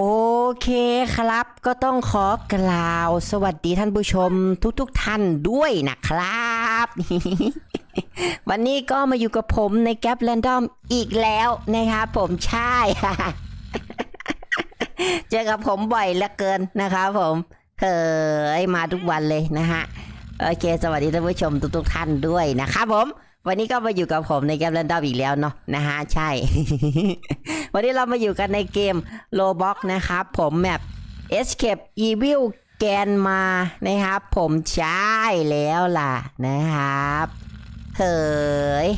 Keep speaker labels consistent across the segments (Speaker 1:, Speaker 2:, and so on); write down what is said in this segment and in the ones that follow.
Speaker 1: โอเคครับ ก็ต้องขอกล่าว สวัสดีท่านผู้ชมทุกๆทท่านด้วยนะครับ วันนี้ก็มาอยู่กับผมในแก p แ a นดอมอีกแล้วนะครับผมใช่ เจอกับผมบ่อยเหลือเกินนะครับผมเฮ้ยมาทุกวันเลยนะฮะ โอเค สวัสดีท่านผู้ชมทุกๆท่านด้วยนะครับผม วันนี้ก็มาอยู่กับผมในแก p แ a นดอมอีกแล้วเนาะนะฮะใช่ วันนี้เรามาอยู่กันในเกมโลบ็อกนะครับ ผมแมป Escape Evil แกนมานะครับ ผมใช่แล้วล่ะนะครับเฮ้ย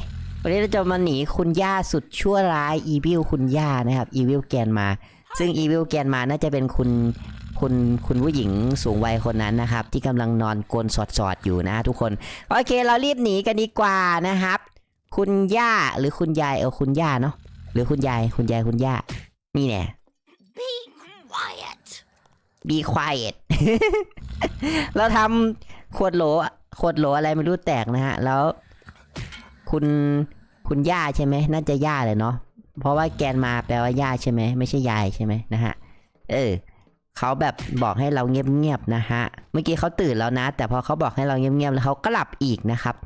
Speaker 1: วันนี้เราจะมาหนีคุณย่าสุดชั่วร้าย Evil คุณย่านะครับ Evil แกนมา ซึ่ง Evil แกนมาน่าจะเป็นคุณ คุณคุณผู้หญิงสูงวัยคนนั้นนะครับ ที่กำลังนอนกลนสอดๆอยู่นะทุกคน โอเค เรารีบหนีกันดีกว่านะครับ คุณย่าหรือคุณยายเออคุณย่าเนาะหรือคุณยายคุณยายคุณย่านี่แน่
Speaker 2: Be quiet.
Speaker 1: be quiet เราทำขวดโหลขวดโหลอะไรไม่รู้แตกนะฮะ แล้ว คุณคุณย่าใช่ไหมน่าจะย่าเลยเนาะเพราะว่าแกนมาแปลว่าย่าใช่ไหมไม่ใช่ยายใช่ไหมนะฮะเออ เขาแบบบอกให้เราเงียบๆนะฮะ เมื่อกี้เขาตื่นแล้วนะ แต่พอเขาบอกให้เราเงียบๆแล้วเขาก็หลับอีกนะครับ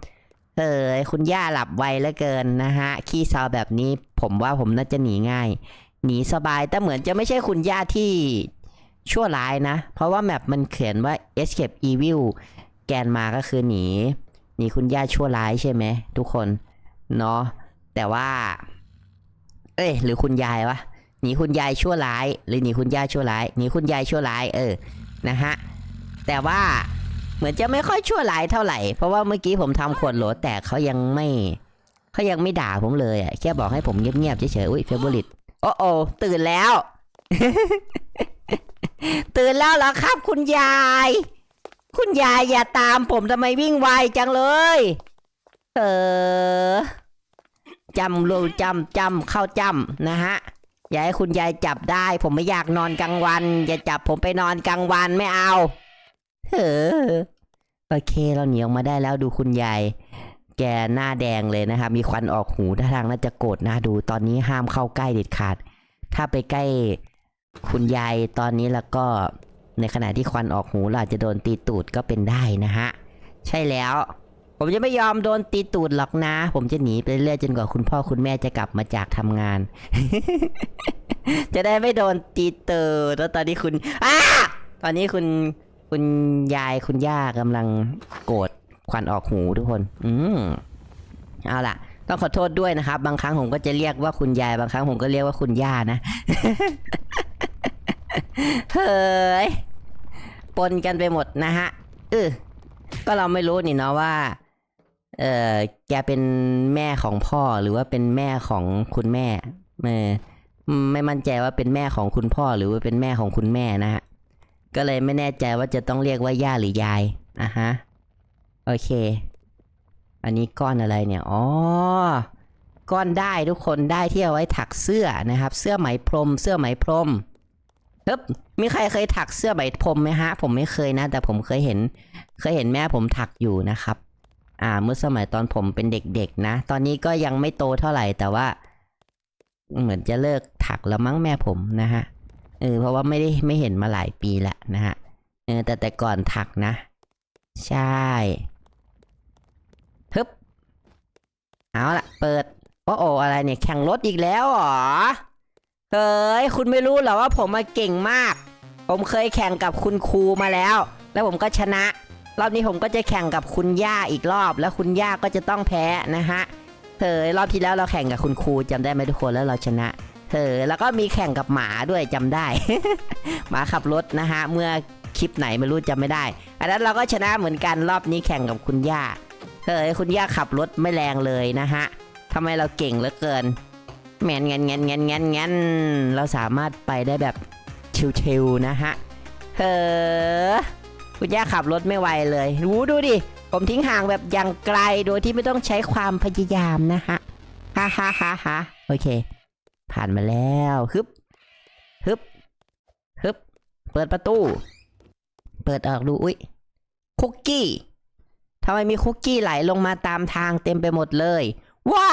Speaker 1: เออคุณย่าหลับไวเหลือเกินนะฮะ ขี้เซาแบบนี้ผมว่าผมน่าจะหนีง่าย หนีสบาย แต่เหมือนจะไม่ใช่คุณย่าที่ชั่วร้ายนะ เพราะว่าแมปมันเขียนว่า escape evil แกนมาก็คือหนี หนีคุณย่าชั่วร้ายใช่ไหมทุกคน เนาะ แต่ว่า เอ้ยหรือคุณยายวะ หนีคุณยายชั่วร้าย หรือหนีคุณย่าชั่วร้ายหนีคุณยายชั่วร้ายเออนะฮะแต่ว่าเหมือนจะไม่ค่อยชั่วร้ายเท่าไหร่เพราะว่าเมื่อกี้ผมทำขวดโหลแตกเขายังไม่เขายังไม่ด่าผมเลยอะแค่บอกให้ผมเงียบๆเฉยๆอุ้ยเฟเวอริตโอ้โอตื่นแล้ว ตื่นแล้วเหรอครับ คุณยาย คุณยายอย่าตามผมทำไมวิ่งไวจังเลย เออจำรู้จำจำเข้าจำนะฮะ อย่าให้คุณยายจับได้ ผมไม่อยากนอนกลางวัน อย่าจับผมไปนอนกลางวันไม่เอาเออโอเคเราหนีออกมาได้แล้วดูคุณยายแกหน้าแดงเลยนะครับ มีควันออกหูท่าทางน่าจะโกรธน่าดู ตอนนี้ห้ามเข้าใกล้เด็ดขาด ถ้าไปใกล้คุณยายตอนนี้แล้วก็ในขณะที่ควันออกหูเราอาจจะโดนตีตูดก็เป็นได้นะฮะ ใช่แล้ว ผมจะไม่ยอมโดนตีตูดหรอกนะ ผมจะหนีไปเรื่อยจนกว่าคุณพ่อคุณแม่จะกลับมาจากทำงาน จะได้ไม่โดนตีตูดแล้วตอนนี้คุณอ้าตอนนี้คุณคุณยายคุณย่ากำลังโกรธควันออกหูทุกคน อืมเอาล่ะ ต้องขอโทษด้วยนะครับ บางครั้งผมก็จะเรียกว่าคุณยาย บางครั้งผมก็เรียกว่าคุณย่านะ เฮ้ย ปนกันไปหมดนะฮะเออก็เราไม่รู้นี่เนาะว่า เออแกเป็นแม่ของพ่อหรือว่าเป็นแม่ของคุณแม่เออไม่มั่นใจว่าเป็นแม่ของคุณพ่อหรือว่าเป็นแม่ของคุณแม่นะฮะก็เลยไม่แน่ใจว่าจะต้องเรียกว่าย่าหรือยายอะฮะโอเค อันนี้ก้อนอะไรเนี่ยอ๋อก้อนได้ทุกคนได้ที่เอาไว้ถักเสื้อนะครับ เสื้อไหมพรม เสื้อไหมพรมฮึบมีใครเคยถักเสื้อไหมพรมไหมฮะ ผมไม่เคยนะ แต่ผมเคยเห็น เคยเห็นแม่ผมถักอยู่นะครับ อ่า เมื่อสมัยตอนผมเป็นเด็กๆนะ ตอนนี้ก็ยังไม่โตเท่าไหร่แต่ว่า เหมือนจะเลิกถักแล้วมั้งแม่ผมนะฮะเออเพราะว่าไม่ได้ไม่เห็นมาหลายปีละนะฮะเออแต่แต่ก่อนถักนะ ใช่ฮึบเอาละเปิดโอ้โออะไรเนี่ยแข่งรถอีกแล้วเหรอเฮ้ยคุณไม่รู้เหรอว่าผมมาเก่งมาก ผมเคยแข่งกับคุณครูมาแล้ว แล้วผมก็ชนะ รอบนี้ผมก็จะแข่งกับคุณย่าอีกรอบ แล้วคุณย่าก็จะต้องแพ้นะฮะเฮ้ยรอบที่แล้วเราแข่งกับคุณครูจำได้ไหมทุกคนแล้วเราชนะเฮ้ยแล้วก็มีแข่งกับหมาด้วยจำได้ หมาขับรถนะฮะเมื่อคลิปไหนไม่รู้จำไม่ได้ อันนั้นเราก็ชนะเหมือนกันรอบนี้แข่งกับคุณย่าเฮ้ยคุณย่าขับรถไม่แรงเลยนะฮะทำไมเราเก่งเหลือเกินแมนเงนเงนเงนเงนเงนเราสามารถไปได้แบบชิวๆนะฮะเฮ้อ คุณย่าขับรถไม่ไหวเลยรู้ดูดิ ผมทิ้งห่างแบบอย่างไกลโดยที่ไม่ต้องใช้ความพยายามนะฮะฮ่าฮ่าฮ่าฮ่าโอเค ผ่านมาแล้วฮึบฮึบฮึบเปิดประตู เปิดออกดูอุ๊ยคุกกี้ทำไมมีคุกกี้ไหลลงมาตามทางเต็มไปหมดเลยว้า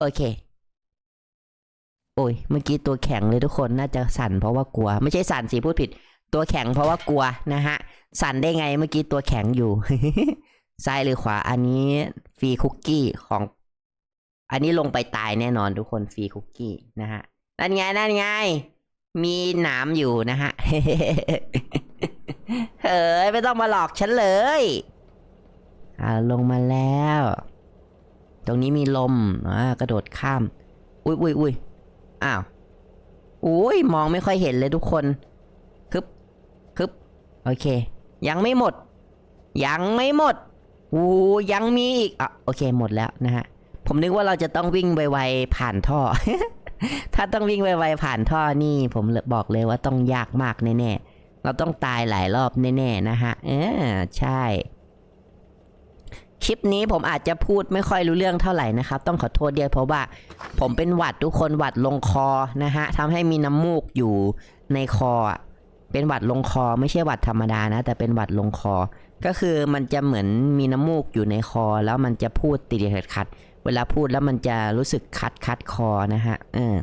Speaker 1: โอเค โอ้ย เมื่อกี้ตัวแข็งเลยทุกคนน่าจะสั่นเพราะว่ากลัว ไม่ใช่สั่นสิพูดผิด ตัวแข็งเพราะว่ากลัวนะฮะ สั่นได้ไงเมื่อกี้ตัวแข็งอยู่ ซ้ายหรือขวา อันนี้ฟรีคุกกี้ของ อันนี้ลงไปตายแน่นอนทุกคนฟรีคุกกี้นะฮะ นั่นไง นั่นไง มีหนามอยู่นะฮะ เฮ้ย ไม่ต้องมาหลอกฉันเลยอ่าลงมาแล้ว ตรงนี้มีลมอ่ากระโดดข้าม อุ้ยอุ้ยอุ้ยอ้าวอุ้ยมองไม่ค่อยเห็นเลยทุกคน โอเค ยังไม่หมด ยังไม่หมดอู้ยังมีอีกอะโอเคหมดแล้วนะฮะผมนึกว่าเราจะต้องวิ่งไวๆผ่านท่อ ถ้าต้องวิ่งไวๆผ่านท่อนี่ ผมบอกเลยว่าต้องยากมากแน่ๆเราต้องตายหลายรอบแน่ๆนะฮะเออใช่คลิปนี้ผมอาจจะพูดไม่ค่อยรู้เรื่องเท่าไหร่นะครับ ต้องขอโทษด้วยเพราะว่า ผมเป็นหวัดทุกคนหวัดลงคอนะฮะทำให้มีน้ำมูกอยู่ในคอ เป็นหวัดลงคอไม่ใช่หวัดธรรมดานะ แต่เป็นหวัดลงคอ ก็คือมันจะเหมือนมีน้ำมูกอยู่ในคอ แล้วมันจะพูดติดขัดขัด เวลาพูดแล้วมันจะรู้สึกคัดคัดคอนะฮะเออ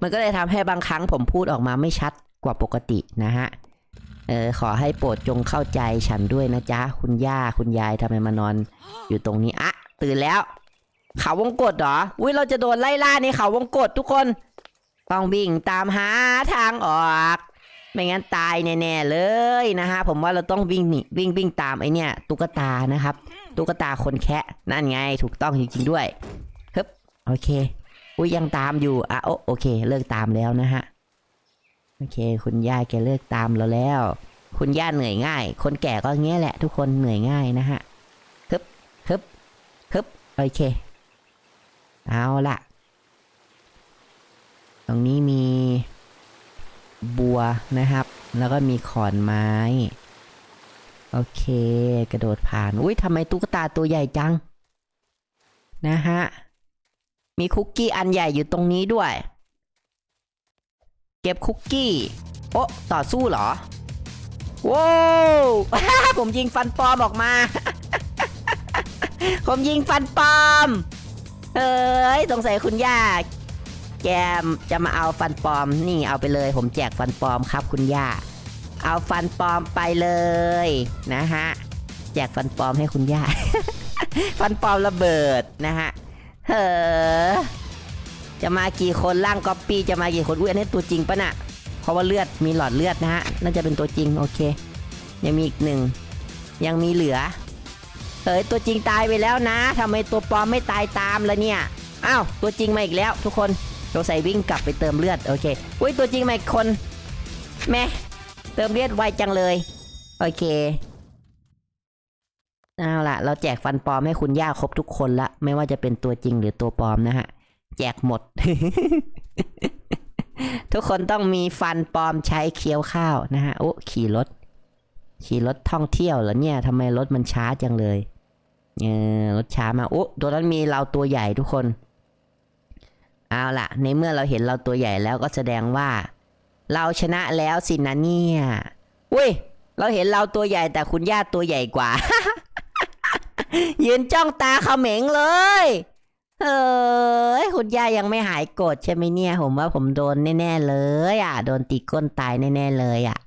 Speaker 1: มันก็เลยทำให้บางครั้งผมพูดออกมาไม่ชัดกว่าปกตินะฮะเออขอให้โปรดจงเข้าใจฉันด้วยนะจ๊ะ คุณย่าคุณยายทำไมมานอน อยู่ตรงนี้อะตื่นแล้ว เขาวงกดเหรออุ้ยเราจะโดนไล่ล่าในเขาวงกดทุกคน ต้องวิ่งตามหาทางออก ไม่งั้นตายแน่ๆเลยนะฮะผมว่าเราต้องวิ่งนีวิ่งวิ่งตามไอเนี่ยตุ๊กตานะครับ ตุ๊กตาคนแคะนั่นไงถูกต้องจริงๆด้วยฮึบโอเคอุ้ยยังตามอยู่อะโอโอเค เลิกตามแล้วนะฮะโอเค คุณย่าแกเลิกตามเราแล้ว คุณย่าเหนื่อยง่าย คนแก่ก็อย่างเงี้ยแหละ ทุกคนเหนื่อยง่ายนะฮะฮึบฮึบฮึบโอเค เอาละตรงนี้มี บัวนะครับ แล้วก็มีขอนไม้ โอเค กระโดดผ่าน อุ้ยทำไมตุ๊กตาตัวใหญ่จัง นะฮะ มีคุกกี้อันใหญ่อยู่ตรงนี้ด้วย เก็บคุกกี้ โอ้ต่อสู้เหรอ ว้าวผมยิงฟันปลอมออกมา ผมยิงฟันปลอมเฮ้ย สงสัยคุณย่า แกจะมาเอาฟันปลอม นี่เอาไปเลย ผมแจกฟันปลอมครับคุณย่า เอาฟันปลอมไปเลยนะฮะ แจกฟันปลอมให้คุณย่า ฟันปลอมระเบิดนะฮะ เฮ้อ จะมากี่คนร่างก๊อปปี้จะมากี่คน อุ้ยอันนี้ตัวจริงปะน่ะ เพราะว่าเลือดมีหลอดเลือดนะฮะ น่าจะเป็นตัวจริงโอเค ยังมีอีกหนึ่ง ยังมีเหลือ เฮ้ยตัวจริงตายไปแล้วนะทำไมตัวปลอมไม่ตายตามล่ะเนี่ย อ้าวตัวจริงมาอีกแล้วทุกคน ตัวใส่วิ่งกลับไปเติมเลือด โอเค อุ้ยตัวจริงมาอีกคนแม่เติมเลือดไวจังเลย โอเค เอาล่ะเราแจกฟันปลอมให้คุณย่าครบทุกคนละ ไม่ว่าจะเป็นตัวจริงหรือตัวปลอมนะฮะ แจกหมด ทุกคนต้องมีฟันปลอมใช้เคี้ยวข้าวนะฮะโอ้ขี่รถ ขี่รถท่องเที่ยวเหรอเนี่ยทำไมรถมันช้าจังเลยเออรถช้ามาโอ้ตัวนั้นมีเราตัวใหญ่ทุกคน เอาล่ะในเมื่อเราเห็นเราตัวใหญ่แล้วก็แสดงว่า เราชนะแล้วสินะเนี่ยอุ้ย เราเห็นเราตัวใหญ่แต่คุณย่าตัวใหญ่กว่า ยืนจ้องตาเขม็งเลยเฮ้ยคุณย่ายังไม่หายโกรธใช่ไหมเนี่ย ผมว่าผมโดนแน่ ๆ เลย อะ โดนตีก้นตายแน่ ๆ เลยอะ